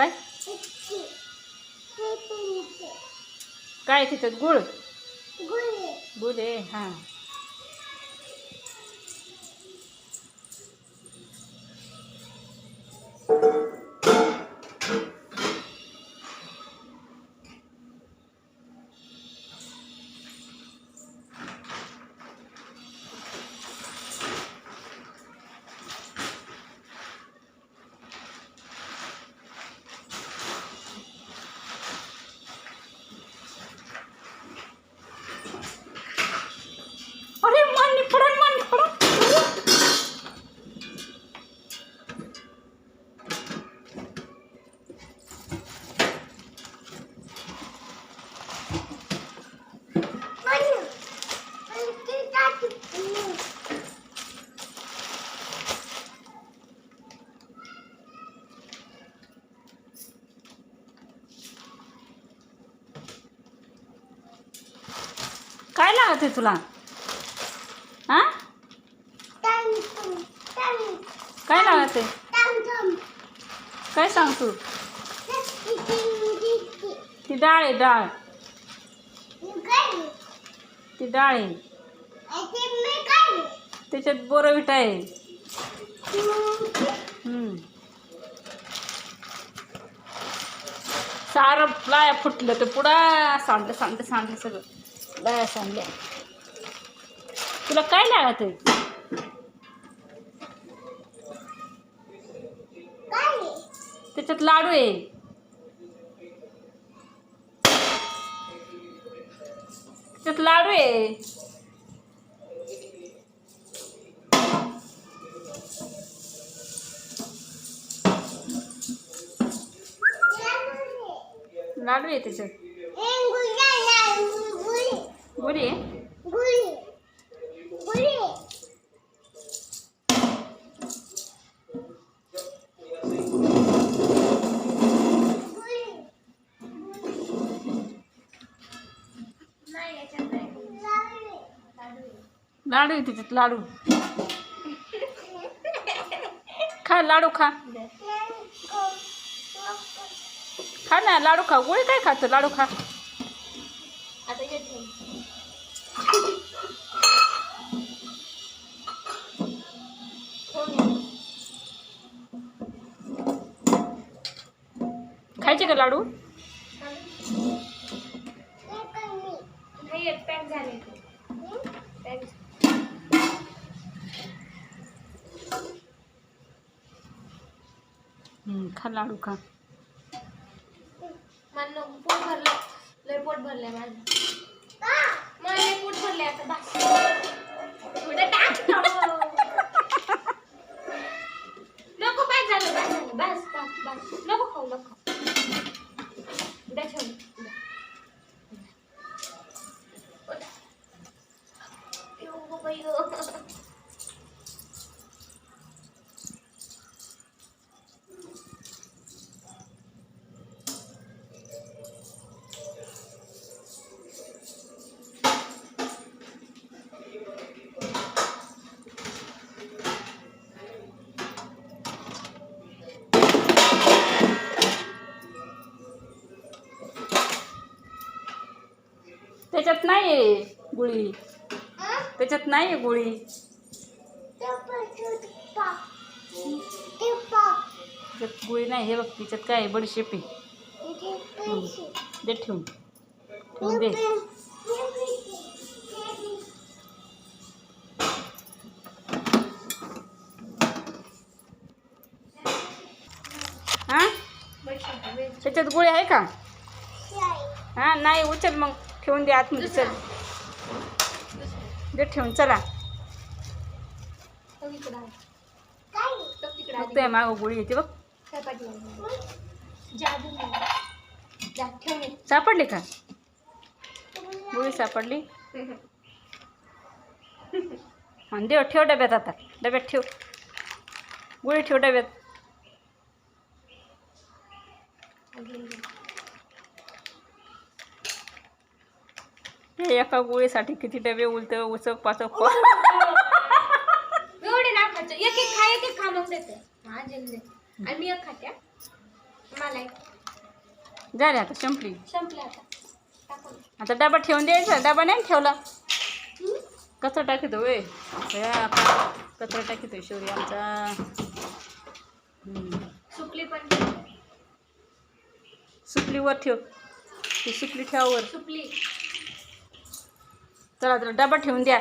काय? काय तिथं? गुळ? गुळे हां. काय तुला? हा? काय लागते? आहे काय सांग तू? ती डाळ आहे डाळ. ती डाळ आहे. त्याच्यात बोरविटा आहे. सारं लाया फुटलं तर पुढा सांडलं सांडलं सांडलं सगळं. लाया सांडल्या. तुला काय लागत आहे? त्याच्यात लाडू आहे. त्याच्यात लाडू आहे. लाडू आहे. त्याच्यात. गुढी आहे. लाडू आहे त्याच्यात लाडू. खा लाडू खा. खा ना लाडू खा. गोळी काय खातो? लाडू खा. खायचे का लाडू? पॅक झाले. खा लाडू खा. मला पोट भरलं. लय पोट भरलंय माझं. मला लय पोट भरलंय आता बस. थोडं टाक ना. नको बस झालं बस झालं. बस बस बस. नको खाऊ नको द्या बाई यो. त्याच्यात नाही आहे गुळी. त्याच्यात नाही आहे गुळी. त्याच्यात गुळी नाही हे बघ तिच्यात काय आहे? बडीशेप आहे. दे ठेवून. ठेवून दे. हां? त्याच्यात गुळी आहे का? हां नाही उचल मग. ठेवून दे आतमध्ये चल. दे ठेवून चला. तिकडं मग गुळी येते बघ. सापडली का? गुळी सापडली? आणि देव ठेव डब्यात आता. डब्यात ठेव. गुळी ठेव डब्यात. हे एका गोळीसाठी किती डबे उलत उचक पाचक एवढे ना खायचं. एक एक खा एक एक खा मग देते. माझे दे आणि मी एक खाते. मला एक. झाले आता संपली. संपले आता. टाकून. आता डबा ठेवून द्यायचा? डबा नाही ठेवला? कचरा टाकतो वे कचरा टाकतो शौर्य आमचा. सुकली पण सुपलीवर ठेव. ती सुपली ठेवावर. सुकली. चला तर डबा ठेवून द्या.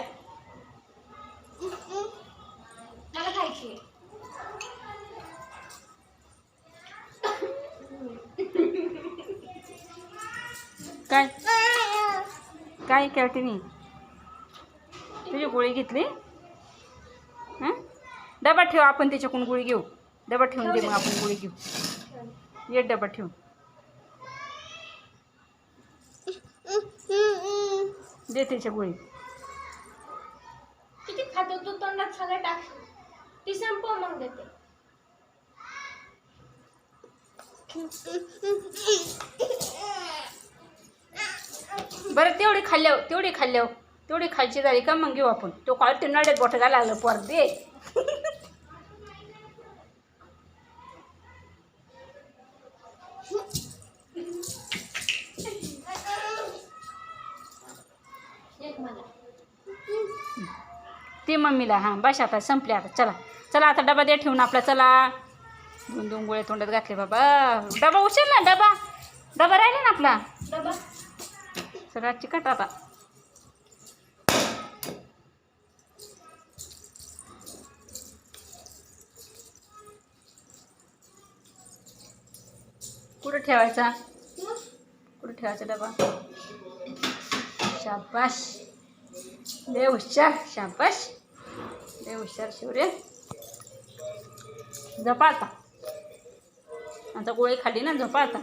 मला खायची काय? काय कॅटिनी? तुझी गोळी घेतली? हां? डबा ठेव आपण त्याच्याकडून गोळी घेऊ. डबा ठेवून दे मग आपण गोळी घेऊ. ये डबा ठेवून दे त्याच्या गोळी. किती खातो तू तोंडात सगळं टाक. ती संपव मग देते. बरं तेवढी खाल्ल्यावर तेवढी खाल्ल्यावर तेवढी खायची झाली का मग घेऊ आपण. तो कॉल ते नड्यात बोट घालायला लागलं पोर दे. ते मम्मीला हां बस आता संपले आता चला. चला आता डबा दे ठेवून आपला चला. दोन दोन गोळे तोंडात घातले बाबा. डबा उचल ना डबा. डबा राहिला ना आपला? डबा. सगळा चिकट आता. कुठं ठेवायचा? कुठं ठेवायचा डबा? शाबाश हुशार शाबाश लय हुशार शिवरे. झोपा आता. आता गोळी खाली ना झोपा आता.